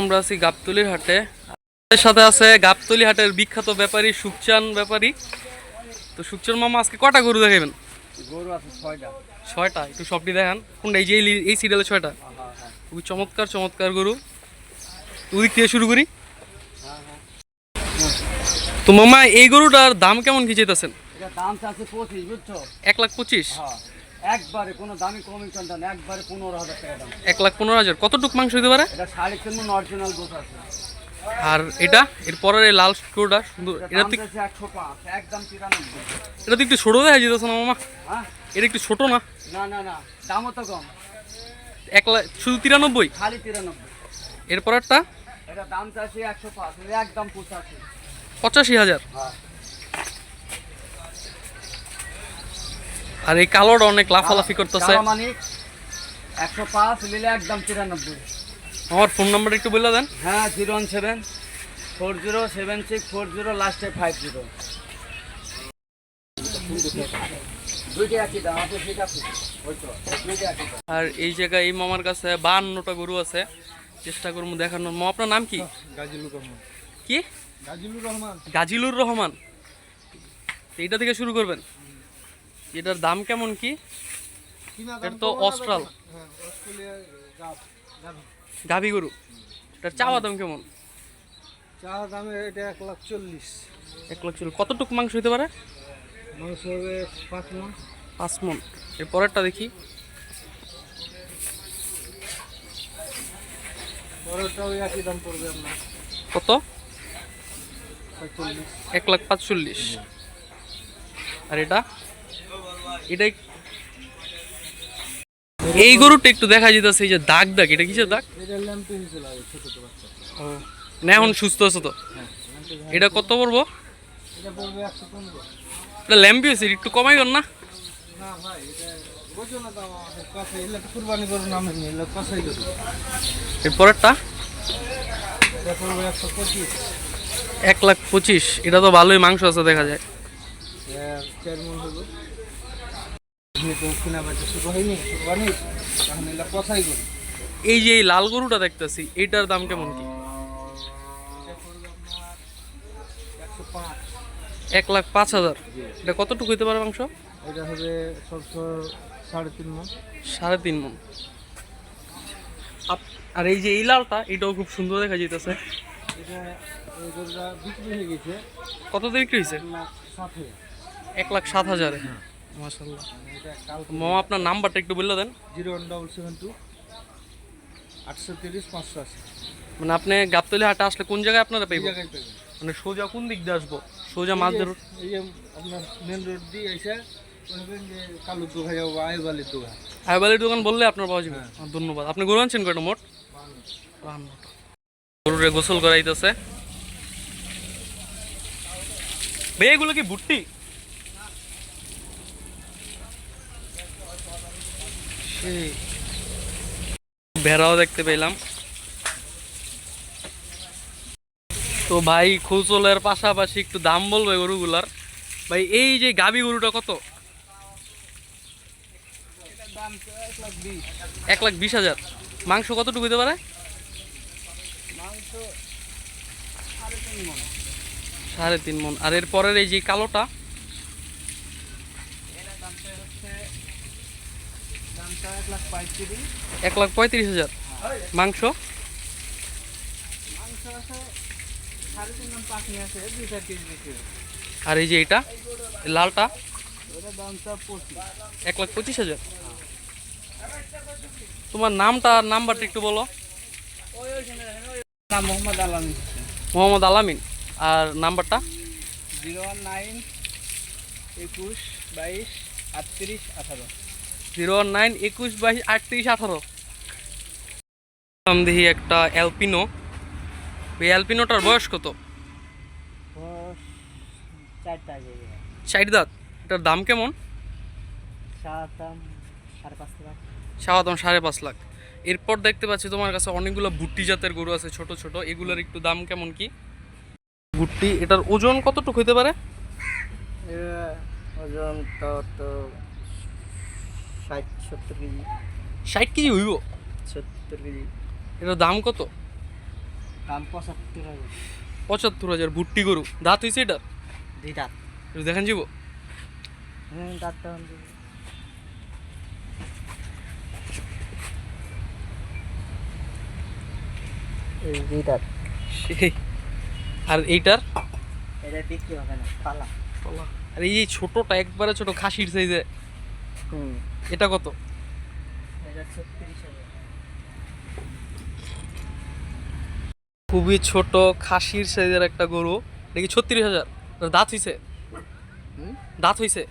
আমরা আছি গাবতলির হাটে আমাদের সাথে আছে গাবতলি হাটের বিখ্যাত ব্যাপারী সুকচান ব্যাপারী। তো সুকচান মামা আজকে কটা গরু দেখাবেন গরু আছে ছয়টা। ছয়টা? একটু সবটি দেখান। কোনটা? এই যে এই সিরিয়ালে ছয়টা? খুবই চমৎকার চমৎকার গরু। ওদিক থেকে শুরু করি। তো মামা এই গরুটার দাম কেমন কি চেতেছেন এক লাখ পঁচিশ? হ্যাঁ। একবারে কোনো দামি কমিশন দেন একবারে পনেরো হাজার টাকা দাম। এক লাখ পনেরো হাজার। কতটুক মাংস হতে পারে? এটা সাড়ে তিন মন অরিজিনাল গোছ আছে। আর এটা? এর পরের এই লাল গরুটা সুন্দর। এটা দাম তো একশো পাঁচ একদম তিরানব্বই। এটা তো একটু ছোট দেখা যেতেছে না মামা। হ্যাঁ? এটা একটু ছোট না? না না না দামও তো কম। এক লাখ শুধু তিরানব্বই? খালি তিরানব্বই। এর পরেরটা? এটা দাম চাইছে একশো পাঁচ একদম পঁচাশি। পঁচাশি হাজার। হ্যাঁ। আর এই কালোটা অনেক লাফালাফি করতেছে। মানিক একশো পাঁচ নিলে একদম তিরানব্বই। আমার ফোন নাম্বার একটু বলে দেন। হ্যাঁ zero one seven four zero seven six four zero লাস্টে ফাইভ জিরো। আর এই জায়গায় এই মামার কাছে বাহান্নটা গরু আছে। চেষ্টা করব দেখানোর। মা আপনার নাম কি? গাজিলুর রহমান। কি? গাজিলুর রহমান। গাজিলুর রহমান। এইটা থেকে শুরু করবেন? এটার দাম কেমন কি? এটা তো অস্ট্রাল। গাভি গরু? এটার চাওয়া দাম কেমন? চা দামে এটা এক লাখ চল্লিশ। এক লাখ চল্লিশ। কতটুক মাংস হতে পারে? মাংস হবে পাঁচ মন। পাঁচ মন। এর পরেরটা দেখি। একই দাম পড়বে আপনার। কত? এক লাখ পাঁচচল্লিশ। আর এটা? এটা এই গরুটা একটু দেখা যেতেছে এই যে দাগ দাগ এটা কিসের দাগ? বাচ্চা না এখন সুস্থ আছে তো। এটা কত পড়ব? এটা ল্যাম্পি হয়েছে একটু না? না না কুরবানি করে নামে নিয়ে এলে কাছেই দেবো এর পরেরটা? এটা পড়বে একশো পঁচিশ। এক লাখ পঁচিশ এটা তো ভালোই মাংস আছে দেখা যায়। এই যে এই লাল গরুটা দেখতেছি এইটার দাম কেমন কি? এক লাখ পাঁচ হাজার। এটা কতটুকু হইতে পারে মাংস? এটা হবে সাড়ে তিন মন। সাড়ে তিন মন। আর এই যে এই লালটা এটাও খুব সুন্দর দেখা হয়ে কত বিক্রি হয়েছে এক লাখ ষাটে এক লাখ সাত হাজারে। মামা আপনার নাম্বারটা একটু বললে দেন। Zero one double seven two আটশো তিরিশ পাঁচশো আশি। মানে আপনি গাবতলি হাটে আসলে কোন জায়গায় আপনারা এই পাইব? জায়গায় পাবেন মানে সোজা কোন দিক দিয়ে আসব? সোজা এই আপনার মেন রোড দিয়ে এসে যাব দোকান। বললে আপনার পাওয়া যাবে। ধন্যবাদ। আপনি গরু আনছেন কয়টা মোট। গরুরে গোসল করাইতেছে। ভাই এগুলো কি ভুট্টি? ভেড়াও দেখতে পেলাম। তো ভাই, খুচলের পাশাপাশি একটু দাম বলবে গরুগুলার। ভাই, এই যে গাবি গরুটা কত? এক লাখ বিশ হাজার। মাংস কতটুকু হতে পারে? সাড়ে তিন মন। আর এর পরের এই যে কালোটা? এক লাখ পঁয়ত্রিশ হাজার। মাংস? আর এই যে এটা লালটা? এক লাখ পঁচিশ হাজার। তোমার নামটা নাম্বারটা একটু বলো। নাম মোহাম্মদ আলামিন মোহাম্মদ আলামিন। আর নাম্বারটা? জিরো ওয়ান নাইন একুশ বাইশ আটত্রিশ আঠারো। জিরো নাইন একুশ বাইশ আটত্রিশ আঠারো। দেখি একটা অ্যালপিনো। ওই অ্যালপিনোটার বয়স কত? ষাট দাঁত। এটার দাম কেমন? সাত দাম সাড়ে পাঁচ লাখ। সাওয়া দাম সাড়ে পাঁচ লাখ। এরপর দেখতে পাচ্ছি তোমার কাছে অনেকগুলো ভুট্টি জাতের গরু আছে ছোট ছোট। এগুলোর একটু দাম কেমন কি? ভুট্টি এটার ওজন কতটুকু হইতে পারে? ওজন তো তো ষাট সত্তর কেজি। ষাট কেজি হইব? সত্তর কেজি। এটার দাম কত? দাম পঁচাত্তর হাজার। পঁচাত্তর হাজার ভুট্টি গরু। দাঁত হয়েছে এটার? দুই দাঁত। একটু দেখেন যাব হুম দাঁতটা দুই দাঁত। সেই আর এইটার? এটা বিক্রি হবে না পালা। আর এই ছোটটা একবারে ছোট খাসির সাইজে হুম। এটা কত? খুবই ছোট খাসির সাইজের একটা গরু। নাকি ছত্রিশ হাজার? দাঁত হইছে? দাঁত হইছে?